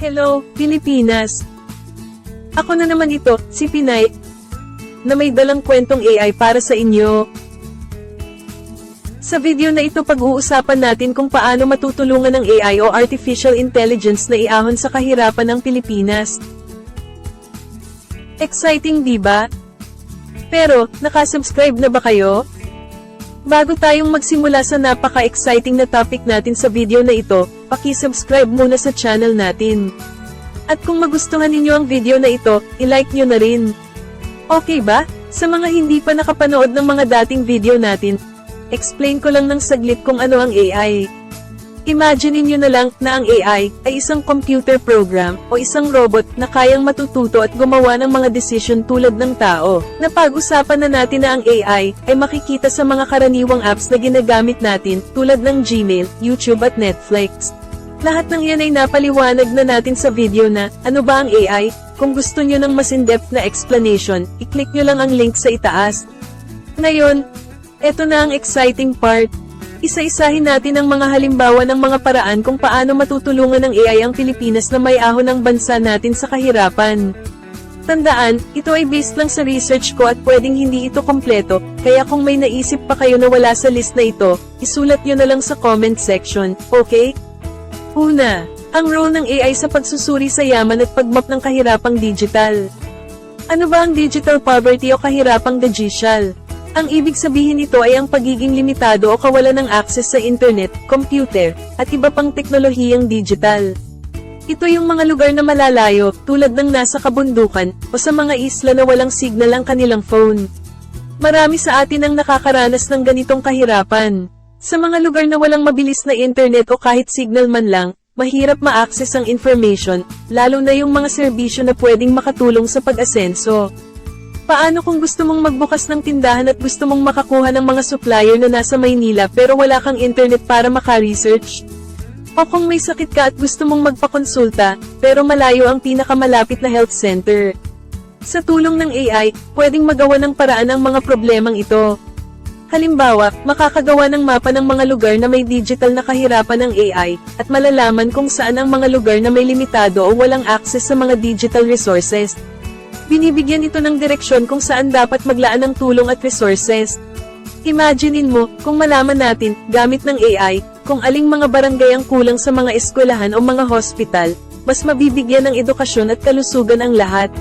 Hello, Pilipinas! Ako na naman ito, si Pinay, na may dalang kwentong AI para sa inyo. Sa video na ito pag-uusapan natin kung paano matutulungan ng AI o Artificial Intelligence na iahon sa kahirapan ng Pilipinas. Exciting ba? Pero, nakasubscribe na ba kayo? Bago tayong magsimula sa napaka-exciting na topic natin sa video na ito, paki-subscribe muna sa channel natin. At kung magustuhan ninyo ang video na ito, i-like nyo na rin. Okay ba? Sa mga hindi pa nakapanood ng mga dating video natin, explain ko lang ng saglit kung ano ang AI. Imagine niyo na lang na ang AI ay isang computer program o isang robot na kayang matututo at gumawa ng mga desisyon tulad ng tao. Napag-usapan na natin na ang AI ay makikita sa mga karaniwang apps na ginagamit natin tulad ng Gmail, YouTube at Netflix. Lahat ng yan ay napaliwanag na natin sa video na, ano ba ang AI? Kung gusto nyo ng mas in-depth na explanation, i-click nyo lang ang link sa itaas. Ngayon, eto na ang exciting part. Isa-isahin natin ang mga halimbawa ng mga paraan kung paano matutulungan ng AI ang Pilipinas na may ahon ng bansa natin sa kahirapan. Tandaan, ito ay based lang sa research ko at pwedeng hindi ito kompleto, kaya kung may naisip pa kayo na wala sa list na ito, isulat nyo na lang sa comment section, okay? Una, ang role ng AI sa pagsusuri sa yaman at pagmap ng kahirapang digital. Ano ba ang digital poverty o kahirapang digital? Ang ibig sabihin nito ay ang pagiging limitado o kawalan ng access sa internet, computer, at iba pang teknolohiyang digital. Ito yung mga lugar na malalayo, tulad ng nasa kabundukan, o sa mga isla na walang signal ang kanilang phone. Marami sa atin ang nakakaranas ng ganitong kahirapan. Sa mga lugar na walang mabilis na internet o kahit signal man lang, mahirap ma-access ang information, lalo na yung mga serbisyo na pwedeng makatulong sa pag-asenso. Paano kung gusto mong magbukas ng tindahan at gusto mong makakuha ng mga supplier na nasa Maynila pero wala kang internet para maka-research? O kung may sakit ka at gusto mong magpakonsulta, pero malayo ang pinakamalapit na health center. Sa tulong ng AI, pwedeng magawa ng paraan ang mga problemang ito. Halimbawa, makakagawa ng mapa ng mga lugar na may digital na kahirapan ng AI, at malalaman kung saan ang mga lugar na may limitado o walang access sa mga digital resources. Binibigyan ito ng direksyon kung saan dapat maglaan ng tulong at resources. Imaginein mo, kung malaman natin, gamit ng AI, kung aling mga barangay ang kulang sa mga eskwelahan o mga hospital, mas mabibigyan ng edukasyon at kalusugan ang lahat.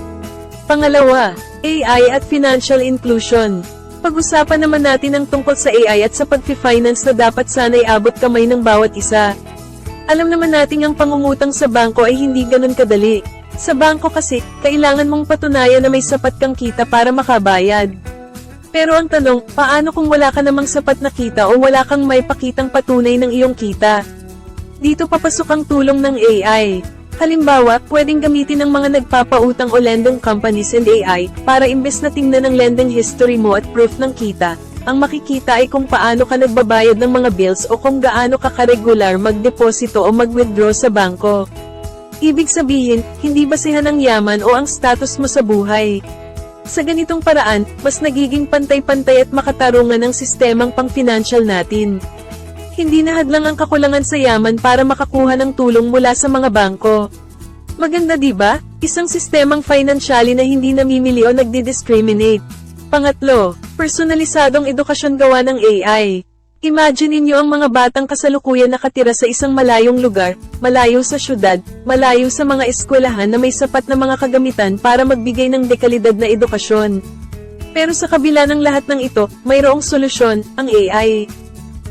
Pangalawa, AI at financial inclusion. Pag-usapan naman natin ang tungkol sa AI at sa pag-finance na dapat sana'y abot kamay ng bawat isa. Alam naman nating ang pangungutang sa bangko ay hindi ganun kadali. Sa bangko kasi, kailangan mong patunayan na may sapat kang kita para makabayad. Pero ang tanong, paano kung wala ka namang sapat na kita o wala kang may pakitang patunay ng iyong kita? Dito papasok ang tulong ng AI. Halimbawa, pwedeng gamitin ng mga nagpapautang o lending companies and AI para imbes na tingnan ang lending history mo at proof ng kita, ang makikita ay kung paano ka nagbabayad ng mga bills o kung gaano ka karegular magdeposito o mag-withdraw sa bangko. Ibig sabihin, hindi basihan ang yaman o ang status mo sa buhay. Sa ganitong paraan, mas nagiging pantay-pantay at makatarungan ang sistemang pang-financial natin. Hindi na hadlang ang kakulangan sa yaman para makakuha ng tulong mula sa mga bangko. Maganda ba? Isang sistemang financially na hindi namimili o nagdi-discriminate. Pangatlo, personalisadong edukasyon gawa ng AI. Imagine niyo ang mga batang kasalukuyan nakatira sa isang malayong lugar, malayo sa syudad, malayo sa mga eskwelahan na may sapat na mga kagamitan para magbigay ng dekalidad na edukasyon. Pero sa kabila ng lahat ng ito, mayroong solusyon, ang AI.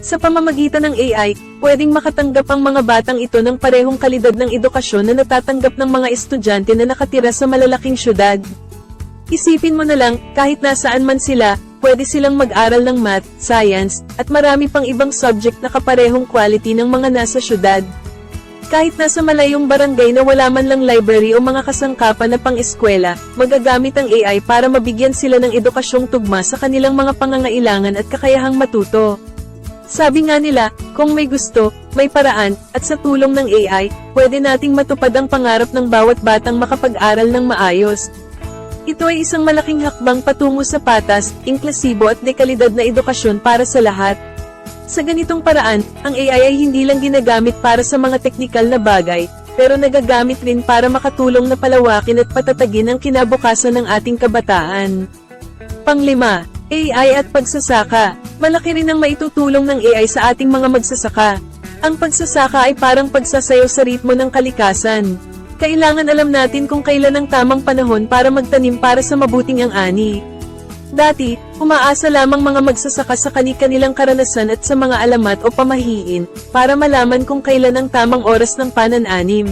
Sa pamamagitan ng AI, pwedeng makatanggap ang mga batang ito ng parehong kalidad ng edukasyon na natatanggap ng mga estudyante na nakatira sa malalaking syudad. Isipin mo na lang, kahit nasaan man sila, pwede silang mag-aral ng math, science, at marami pang ibang subject na kaparehong quality ng mga nasa syudad. Kahit nasa malayong barangay na wala man lang library o mga kasangkapan na pang-eskwela, magagamit ang AI para mabigyan sila ng edukasyong tugma sa kanilang mga pangangailangan at kakayahang matuto. Sabi nga nila, kung may gusto, may paraan, at sa tulong ng AI, pwede nating matupad ang pangarap ng bawat batang makapag-aral ng maayos. Ito ay isang malaking hakbang patungo sa patas, inklusibo at dekalidad na edukasyon para sa lahat. Sa ganitong paraan, ang AI ay hindi lang ginagamit para sa mga teknikal na bagay, pero nagagamit rin para makatulong na palawakin at patatagin ang kinabukasan ng ating kabataan. Panglima, AI at pagsasaka. Malaki rin ang maitutulong ng AI sa ating mga magsasaka. Ang pagsasaka ay parang pagsasayaw sa ritmo ng kalikasan. Kailangan alam natin kung kailan ang tamang panahon para magtanim para sa mabuting ang ani. Dati, umaasa lamang mga magsasaka sa kani-kanilang karanasan at sa mga alamat o pamahiin, para malaman kung kailan ang tamang oras ng panan-anim.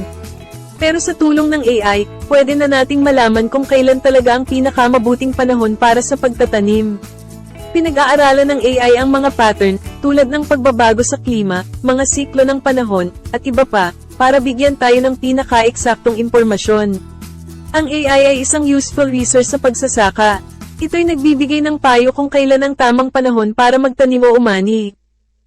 Pero sa tulong ng AI, pwede na nating malaman kung kailan talaga ang pinakamabuting panahon para sa pagtatanim. Pinag-aaralan ng AI ang mga pattern, tulad ng pagbabago sa klima, mga siklo ng panahon, at iba pa, para bigyan tayo ng pinaka-eksaktong impormasyon. Ang AI ay isang useful resource sa pagsasaka. Ito'y nagbibigay ng payo kung kailan ang tamang panahon para magtanim o umani.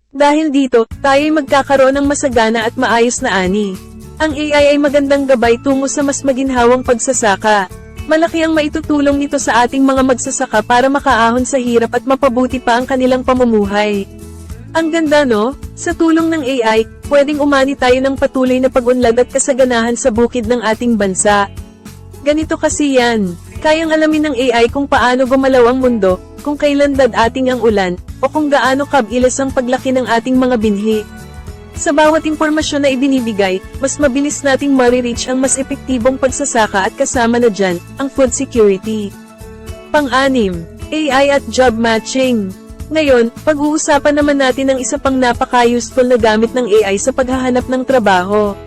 Dahil dito, tayo'y magkakaroon ng masagana at maayos na ani. Ang AI ay magandang gabay tungo sa mas maginhawang pagsasaka. Malaki ang maitutulong nito sa ating mga magsasaka para makaahon sa hirap at mapabuti pa ang kanilang pamumuhay. Ang ganda no? Sa tulong ng AI, pwedeng umani tayo ng patuloy na pag-unlad at kasaganahan sa bukid ng ating bansa. Ganito kasi yan. Kayang alamin ng AI kung paano gumalaw ang mundo, kung kailan dadating ang ulan, o kung gaano kabilis ang paglaki ng ating mga binhi. Sa bawat impormasyon na ibinibigay, mas mabilis nating marireach ang mas epektibong pagsasaka at kasama na dyan, ang food security. Pang-anim, AI at job matching. Ngayon, pag-uusapan naman natin ang isa pang napaka-useful na gamit ng AI sa paghahanap ng trabaho.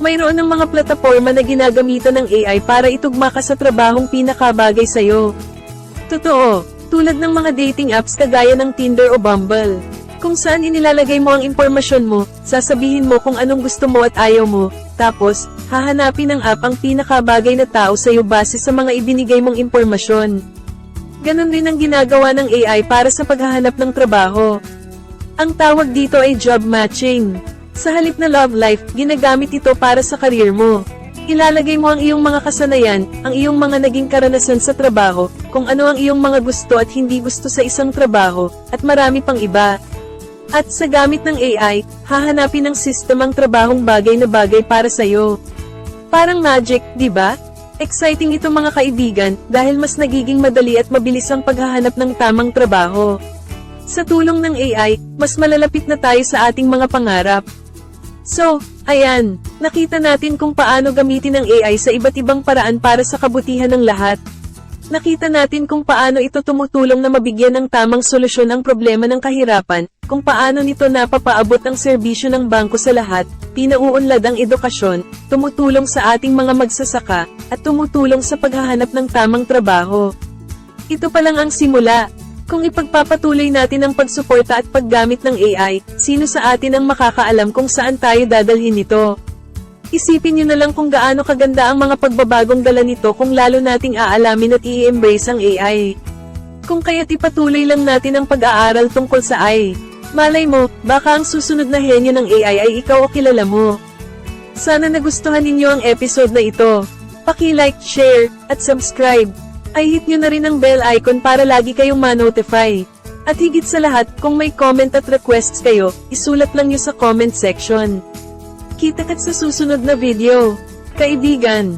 Mayroon ng mga plataforma na ginagamitan ng AI para itugma ka sa trabahong pinakabagay sa'yo. Totoo, tulad ng mga dating apps kagaya ng Tinder o Bumble. Kung saan inilalagay mo ang impormasyon mo, sasabihin mo kung anong gusto mo at ayaw mo, tapos, hahanapin ng app ang pinakabagay na tao sa'yo base sa mga ibinigay mong impormasyon. Ganon rin ang ginagawa ng AI para sa paghahanap ng trabaho. Ang tawag dito ay job matching. Sa halip na love life, ginagamit ito para sa karir mo. Ilalagay mo ang iyong mga kasanayan, ang iyong mga naging karanasan sa trabaho, kung ano ang iyong mga gusto at hindi gusto sa isang trabaho, at marami pang iba. At sa gamit ng AI, hahanapin ng system ang trabahong bagay na bagay para sa'yo. Parang magic, di ba? Exciting ito mga kaibigan, dahil mas nagiging madali at mabilis ang paghahanap ng tamang trabaho. Sa tulong ng AI, mas malalapit na tayo sa ating mga pangarap. So, ayan, nakita natin kung paano gamitin ang AI sa iba't ibang paraan para sa kabutihan ng lahat. Nakita natin kung paano ito tumutulong na mabigyan ng tamang solusyon ang problema ng kahirapan, kung paano nito napapaabot ang serbisyo ng bangko sa lahat, pinauunlad ang edukasyon, tumutulong sa ating mga magsasaka, at tumutulong sa paghahanap ng tamang trabaho. Ito pa lang ang simula. Kung ipagpapatuloy natin ang pagsuporta at paggamit ng AI, sino sa atin ang makakaalam kung saan tayo dadalhin nito? Isipin nyo na lang kung gaano kaganda ang mga pagbabagong dala nito kung lalo nating aalamin at i-embrace ang AI. Kung kaya't ipatuloy lang natin ang pag-aaral tungkol sa AI. Malay mo, baka ang susunod na henyo ng AI ay ikaw o kilala mo. Sana nagustuhan ninyo ang episode na ito. Paki-like, share, at subscribe. Ay hit nyo na rin ang bell icon para lagi kayong ma-notify. At higit sa lahat, kung may comment at requests kayo, isulat lang nyo sa comment section. Kita-kits sa susunod na video. Kaibigan.